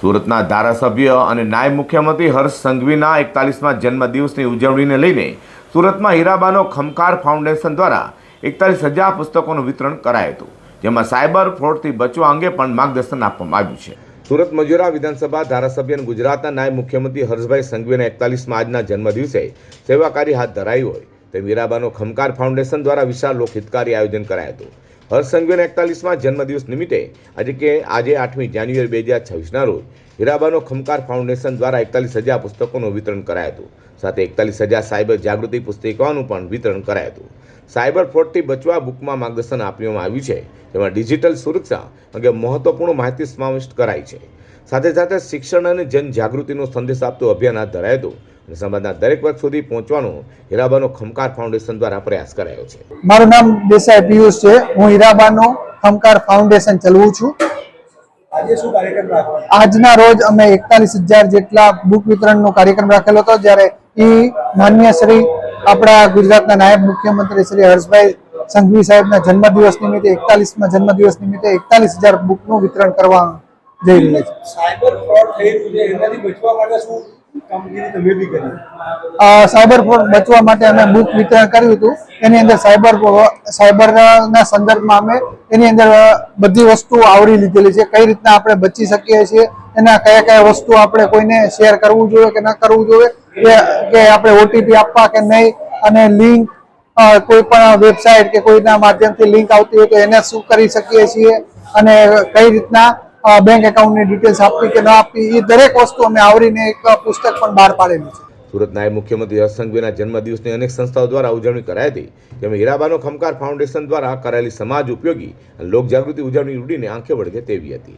સુરતના ધારાસભ્ય અને નાયબ મુખ્યમંત્રી હર્ષ સંઘવીના એકતાલીસમાં જન્મદિવસની ઉજવણીને લઈને સુરતમાં હીરાબાનો ખમકાર ફાઉન્ડેશન દ્વારા એકતાલીસ હજાર પુસ્તકોનું વિતરણ કરાયું હતું, જેમાં સાયબર ફ્રોડથી બચવા અંગે પણ માર્ગદર્શન આપવામાં આવ્યું છે. સુરત મજુરા વિધાનસભા ધારાસભ્ય અને ગુજરાતના નાયબ મુખ્યમંત્રી હર્ષભાઈ સંઘવીના એકતાલીસમાં આજના જન્મદિવસે સેવાકારી હાથ ધરાયું હોય. તેમ મીરાબાનો ખમકાર ફાઉન્ડેશન દ્વારા વિશાળ લોકહિતકારી આયોજન કરાયું હતું. હર્ષ સંઘવીના એકતાલીસમાં જન્મદિવસ નિમિત્તે આજે કે, આજે આઠમી જાન્યુઆરી બે હજાર છવ્વીસના રોજ હીરાબાનો ખમકાર ફાઉન્ડેશન દ્વારા એકતાલીસ હજાર પુસ્તકોનું વિતરણ કરાયું હતું. સાથે એકતાલીસ હજાર સાયબર જાગૃતિ પુસ્તિકાઓનું પણ વિતરણ કરાયું હતું. સાયબર ફ્રોડથી બચવા બુકમાં માર્ગદર્શન આપવામાં આવ્યું છે. જેમાં ડિજિટલ સુરક્ષા અંગે મહત્વપૂર્ણ માહિતી સમાવિષ્ટ કરાઈ છે. સાથે સાથે શિક્ષણ અને જનજાગૃતિનો સંદેશ આપતું અભિયાન હાથ ધરાયું હતું. સમાજના દરેક વર્ગ સુધી પહોંચવાનો હીરાબાનો ખમકાર ફાઉન્ડેશન દ્વારા પ્રયાસ કરાયો છે. મારું નામ દેસાઈ પિયુષ છે. હું હીરાબાનો ખમકાર ફાઉન્ડેશન ચલાવું છું. આજે શું કાર્યક્રમ રાખવાનો? આજના રોજ અમે એકતાલીસ હજાર જેટલા બુક વિતરણનો કાર્યક્રમ રાખેલો હતો જ્યારે એ માન્ય શ્રી આપણા ગુજરાતના નાયબ મુખ્યમંત્રી શ્રી હર્ષભાઈ સંઘવી સાહેબના જન્મદિવસ નિમિત્તે એકતાલીસમાં જન્મદિવસ નિમિત્તે એકતાલીસ હજાર બુકનું વિતરણ કરવા જઈ રહ્યા છે. સાયબર ફ્રોડ થઈ રહ્યું છે એનાથી બચવા માટે શું સાયબર ફ્રોડ બચવા માટે અમે બુક વિતરણ કર્યું હતું. એની અંદર સાયબર સાયબરના સંદર્ભમાં અમે એની અંદર બધી વસ્તુઓ આવરી લીધેલી છે. કઈ રીતના આપણે બચી શકીએ છીએ, એના કયા કયા વસ્તુ આપણે કોઈને શેર કરવું જોઈએ કે ન કરવું જોઈએ, કે આપણે ઓટીપી આપવા કે નહીં, અને લિંક કોઈ પણ વેબસાઇટ કે કોઈના માધ્યમથી લિંક આવતી હોય તો એને શું કરી શકીએ છીએ, અને કઈ રીતના બેંક એકાઉન્ટની ડિટેલ્સ આપવી કે ન આપવી એ દરેક વસ્તુ અમે આવરીને એક પુસ્તક પણ બહાર પાડેલું છે. સુરત નાયબ મુખ્યમંત્રી હર્ષ સંઘવીના જન્મદિવસની અનેક સંસ્થાઓ દ્વારા ઉજવણી કરાઈ હતી. જેમાં હીરાબાનો ખમકાર ફાઉન્ડેશન દ્વારા કરાયેલી સમાજ ઉપયોગી અને લોકજાગૃતિ ઉજવણી ઉડીને આંખે વળગે તેવી હતી.